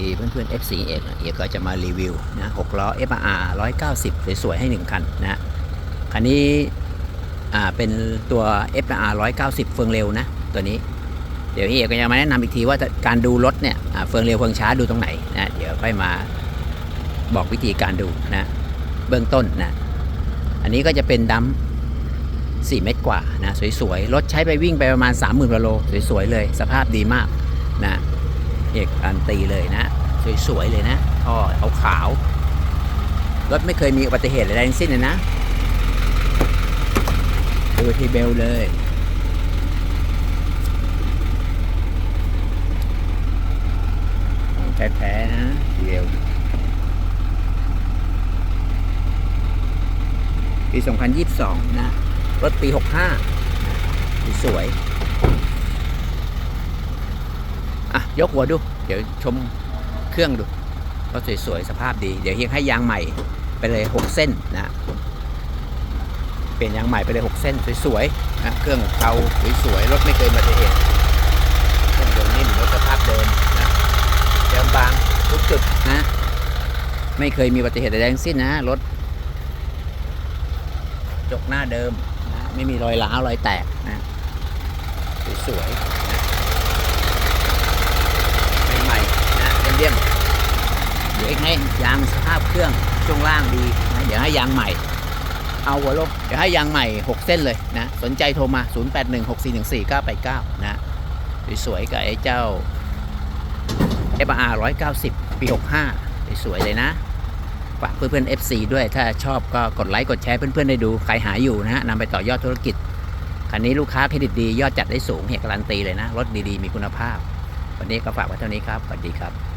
ดีเพื่อนๆ FC เอกเอกก็จะมารีวิวนะ6ล้อ FR 190 สวยๆ ให้ 1 คันนะคันนี้อ่าเป็นตัว FR 190 เฟืองเร็วนะ ตัวนี้ เดี๋ยวเอกก็จะมาแนะนำอีกทีว่าการดูรถเนี่ยเฟืองเร็วเฟืองช้าดูตรงไหนนะเดี๋ยวค่อยมาบอกวิธีการดูนะเบื้องต้นนะอันนี้ก็จะเป็นดัม4 เมตรกว่านะสวยๆ รถใช้ไปวิ่งไปประมาณ 30,000กิโลสวยๆ เลย สภาพดีมากนะ เอกการนตีเลยนะ สวยๆเลยนะท่อขาวรถไม่เคยมีอุบัติเหตุอะไรทั้งสิ้นเลยนะดูที่เบลเลยแท้ๆนะเบลปี 2022 นะ รถปี 65 สวย อะ ยกหัวดู เดี๋ยวชมเครื่องดูก็สวยๆสภาพดี เดี๋ยวเฮียให้ยางใหม่ไปเลย 6 เส้นนะเปลี่ยนยางใหม่ไปเลย 6 เส้นสวยๆนะเครื่องเก่าสวยๆรถไม่เคยมาเหตุเครื่องยนต์นิ่มรถสภาพเดิมนะเดิมบางทุกจุดนะไม่เคยมีอุบัติเหตุใดๆทั้งสิ้นนะรถจกหน้าเดิมนะไม่มีรอยร้าวรอยแตกนะสวยๆนะ ใหม่ๆนะ เยี่ยมเดี๋ยวให้ยางสภาพเครื่องช่วงล่างดีนะเดี๋ยวให้ยางใหม่ เอาหัวลงเดี๋ยวให้ยางใหม่ 6 เส้นเลยนะสนใจโทรมา 0816414989 นะสวยๆกับไอ้เจ้า FR 190 ปี 65 สวยๆเลยนะฝากเพื่อนๆ FC ด้วยถ้าชอบก็กดไลค์ กดแชร์เพื่อนๆได้ดู ใครหาอยู่นะฮะนำไปต่อยอดธุรกิจ คันนี้ลูกค้าเครดิตดียอดจัดได้สูง เหตุการันตีเลยนะ รถดีๆ มีคุณภาพ วันนี้ก็ฝากไว้เท่านี้ครับ สวัสดีครับ